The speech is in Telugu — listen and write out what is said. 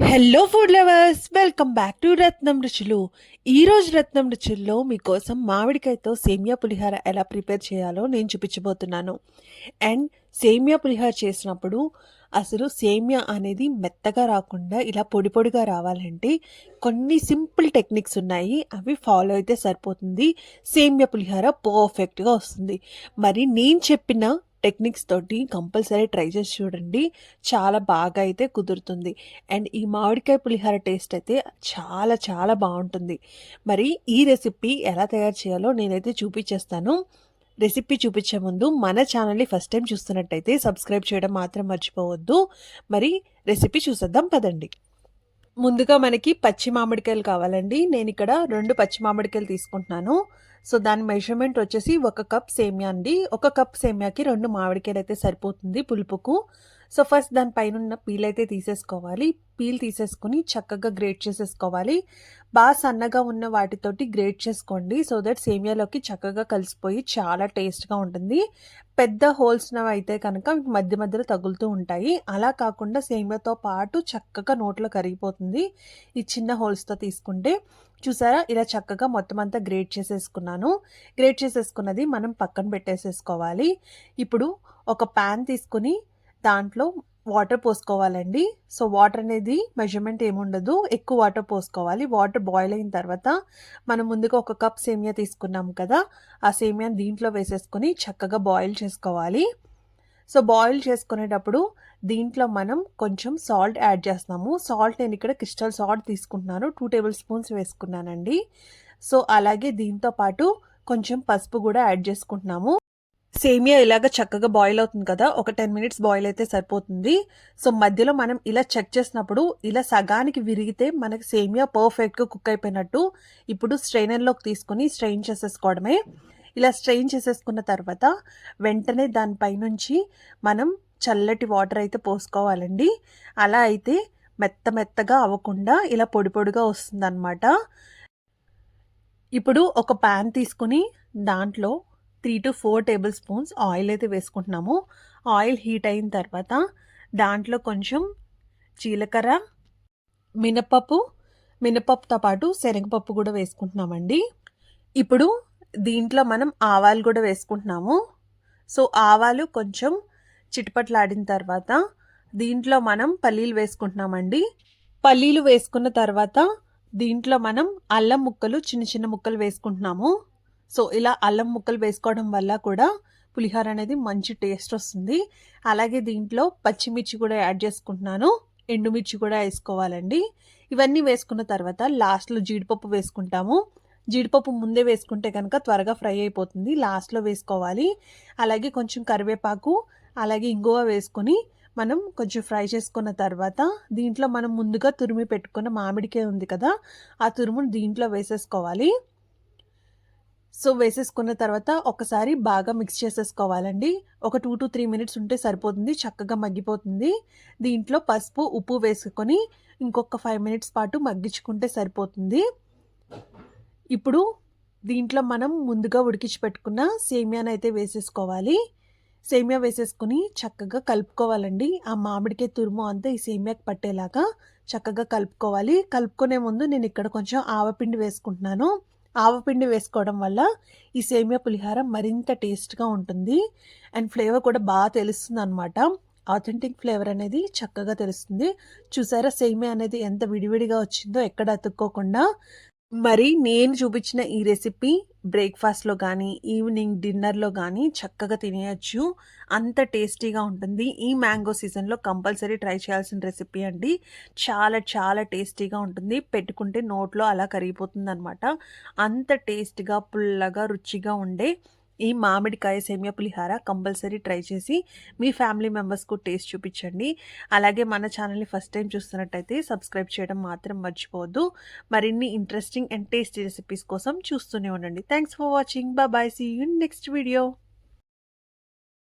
Hello food lovers welcome back to Ratnam రుచులు ఈరోజు రత్నం రుచుల్లో మీకోసం మామిడికాయతో సేమియా పులిహార ఎలా ప్రిపేర్ చేయాలో నేను చూపించబోతున్నాను. అండ్ సేమియా పులిహార చేసినప్పుడు అసలు సేమియా అనేది మెత్తగా రాకుండా ఇలా పొడి పొడిగా రావాలంటే కొన్ని సింపుల్ టెక్నిక్స్ ఉన్నాయి. అవి ఫాలో అయితే సరిపోతుంది. సేమియా పులిహార పర్ఫెక్ట్గా వస్తుంది. మరి నేను చెప్పిన టెక్నిక్స్ తోటి కంపల్సరీ ట్రై చేసి చూడండి. చాలా బాగా అయితే కుదురుతుంది. అండ్ ఈ మామిడికాయ పులిహార టేస్ట్ అయితే చాలా చాలా బాగుంటుంది. మరి ఈ రెసిపీ ఎలా తయారు చేయాలో నేనైతే చూపించేస్తాను. రెసిపీ చూపించే ముందు మన ఛానల్ని ఫస్ట్ టైం చూస్తున్నట్టయితే సబ్స్క్రైబ్ చేయడం మాత్రం మర్చిపోవద్దు. మరి రెసిపీ చూసేద్దాం పదండి. ముందుగా మనకి పచ్చి మామిడికాయలు కావాలండి. నేను ఇక్కడ రెండు పచ్చి మామిడికాయలు తీసుకుంటున్నాను. సో దాని మెజర్మెంట్ వచ్చేసి ఒక కప్ సేమియా అండి. ఒక కప్ సేమియాకి రెండు మామిడికాయలు అయితే సరిపోతుంది పులుపుకు. సో ఫస్ట్ దానిపైన ఉన్న పీల్ అయితే తీసేసుకోవాలి. పీల్ తీసేసుకుని చక్కగా గ్రేట్ చేసేసుకోవాలి. బాగా సన్నగా ఉన్న వాటితోటి గ్రేట్ చేసుకోండి. సో దట్ సేమియాలోకి చక్కగా కలిసిపోయి చాలా టేస్ట్గా ఉంటుంది. పెద్ద హోల్స్ అయితే కనుక మధ్య మధ్యలో తగులుతూ ఉంటాయి. అలా కాకుండా సేమియాతో పాటు చక్కగా నోట్లో కరిగిపోతుంది ఈ చిన్న హోల్స్తో తీసుకుంటే. చూసారా? ఇలా చక్కగా మొత్తం అంతా గ్రేట్ చేసేసుకున్నాను. గ్రేట్ చేసేసుకున్నది మనం పక్కన పెట్టేసేసుకోవాలి. ఇప్పుడు ఒక ప్యాన్ తీసుకుని దాంట్లో వాటర్ పోసుకోవాలండి. సో వాటర్ అనేది మెజర్మెంట్ ఏముండదు. ఎక్కువ వాటర్ పోసుకోవాలి. వాటర్ బాయిల్ అయిన తర్వాత మనం ముందుగా ఒక కప్ సేమియా తీసుకున్నాం కదా ఆ సేమియా దీంట్లో వేసేసుకొని చక్కగా బాయిల్ చేసుకోవాలి. సో బాయిల్ చేసుకునేటప్పుడు దీంట్లో మనం కొంచెం సాల్ట్ యాడ్ చేస్తున్నాము. సాల్ట్ నేను ఇక్కడ క్రిస్టల్ సాల్ట్ తీసుకుంటున్నాను. టూ టేబుల్ స్పూన్స్ వేసుకున్నానండి. సో అలాగే దీంతో పాటు కొంచెం పసుపు కూడా యాడ్ చేసుకుంటున్నాము. సేమియా ఇలాగ చక్కగా బాయిల్ అవుతుంది కదా ఒక టెన్ మినిట్స్ బాయిల్ అయితే సరిపోతుంది. సో మధ్యలో మనం ఇలా చెక్ చేసినప్పుడు ఇలా సగానికి విరిగితే మనకి సేమియా పర్ఫెక్ట్గా కుక్ అయిపోయినట్టు ఇప్పుడు స్ట్రైనర్లోకి తీసుకుని స్ట్రెయిన్ చేసేసుకోవడమే. ఇలా స్ట్రెయిన్ చేసేసుకున్న తర్వాత వెంటనే దానిపైనుంచి మనం చల్లటి వాటర్ అయితే పోసుకోవాలండి. అలా అయితే మెత్త మెత్తగా అవ్వకుండా ఇలా పొడి పొడిగా వస్తుందన్నమాట. ఇప్పుడు ఒక ప్యాన్ తీసుకుని దాంట్లో three to four tablespoons oil అయితే వేసుకుంటున్నాము. ఆయిల్ హీట్ అయిన తర్వాత దాంట్లో కొంచెం జీలకర్ర మినపప్పు మినపప్పుతో పాటు శనగపప్పు కూడా వేసుకుంటున్నామండి. ఇప్పుడు దీంట్లో మనం ఆవాలు కూడా వేసుకుంటున్నాము. సో ఆవాలు కొంచెం చిటపట్లాడిన తర్వాత దీంట్లో మనం పల్లీలు వేసుకుంటున్నామండి. పల్లీలు వేసుకున్న తర్వాత దీంట్లో మనం అల్లం ముక్కలు చిన్న చిన్న ముక్కలు వేసుకుంటున్నాము. సో ఇలా అల్లం ముక్కలు వేసుకోవడం వల్ల కూడా పులిహోర అనేది మంచి టేస్ట్ వస్తుంది. అలాగే దీంట్లో పచ్చిమిర్చి కూడా యాడ్ చేసుకుంటున్నాను. ఎండుమిర్చి కూడా వేసుకోవాలండి. ఇవన్నీ వేసుకున్న తర్వాత లాస్ట్లో జీడిపప్పు వేసుకుంటాము. జీడిపప్పు ముందే వేసుకుంటే కనుక త్వరగా ఫ్రై అయిపోతుంది. లాస్ట్లో వేసుకోవాలి. అలాగే కొంచెం కరివేపాకు అలాగే ఇంగువ వేసుకొని మనం కొంచెం ఫ్రై చేసుకున్న తర్వాత దీంట్లో మనం ముందుగా తురిమి పెట్టుకున్న మామిడికాయ ఉంది కదా ఆ తురుమును దీంట్లో వేసేసుకోవాలి. సో వేసేసుకున్న తర్వాత ఒకసారి బాగా మిక్స్ చేసేసుకోవాలండి. ఒక టూ టు త్రీ మినిట్స్ ఉంటే సరిపోతుంది చక్కగా మగ్గిపోతుంది. దీంట్లో పసుపు ఉప్పు వేసుకొని ఇంకొక ఫైవ్ మినిట్స్ పాటు మగ్గించుకుంటే సరిపోతుంది. ఇప్పుడు దీంట్లో మనం ముందుగా ఉడికించి పెట్టుకున్న సేమియాని అయితే వేసేసుకోవాలి. సేమియా వేసేసుకుని చక్కగా కలుపుకోవాలండి. ఆ మామిడికాయ తురుము అంతా ఈ సేమియాకి పట్టేలాగా చక్కగా కలుపుకోవాలి. కలుపుకునే ముందు నేను ఇక్కడ కొంచెం ఆవపిండి వేసుకుంటున్నాను. ఆవపిండి వేసుకోవడం వల్ల ఈ సేమియా పులిహార మరింత టేస్ట్గా ఉంటుంది. అండ్ ఫ్లేవర్ కూడా బాగా తెలుస్తుంది అనమాట ఆథెంటిక్ ఫ్లేవర్ అనేది చక్కగా తెలుస్తుంది. చూసారా సేమియా అనేది ఎంత విడివిడిగా వచ్చిందో ఎక్కడ అతుక్కోకుండా. మరి నేను చూపించిన ఈ రెసిపీ బ్రేక్ఫాస్ట్లో కానీ ఈవినింగ్ డిన్నర్లో కానీ చక్కగా తినేయచ్చు. అంత టేస్టీగా ఉంటుంది. ఈ మ్యాంగో సీజన్లో కంపల్సరీ ట్రై చేయాల్సిన రెసిపీ అండి. చాలా చాలా టేస్టీగా ఉంటుంది. పెట్టుకుంటే నోట్లో అలా కరిగిపోతుంది అనమాట అంత టేస్ట్గా పుల్లగా రుచిగా ఉండే ఈ మామిడికాయ సేమియా పులిహార కంపల్సరీ ట్రై చేసి మీ ఫ్యామిలీ మెంబర్స్కు టేస్ట్ చూపించండి. అలాగే మన ఛానల్ని ఫస్ట్ టైం చూస్తున్నట్టయితే సబ్స్క్రైబ్ చేయడం మాత్రం మర్చిపోవద్దు. మరిన్ని ఇంట్రెస్టింగ్ అండ్ టేస్టీ రెసిపీస్ కోసం చూస్తూనే ఉండండి. Thanks for watching. Bye see you next video.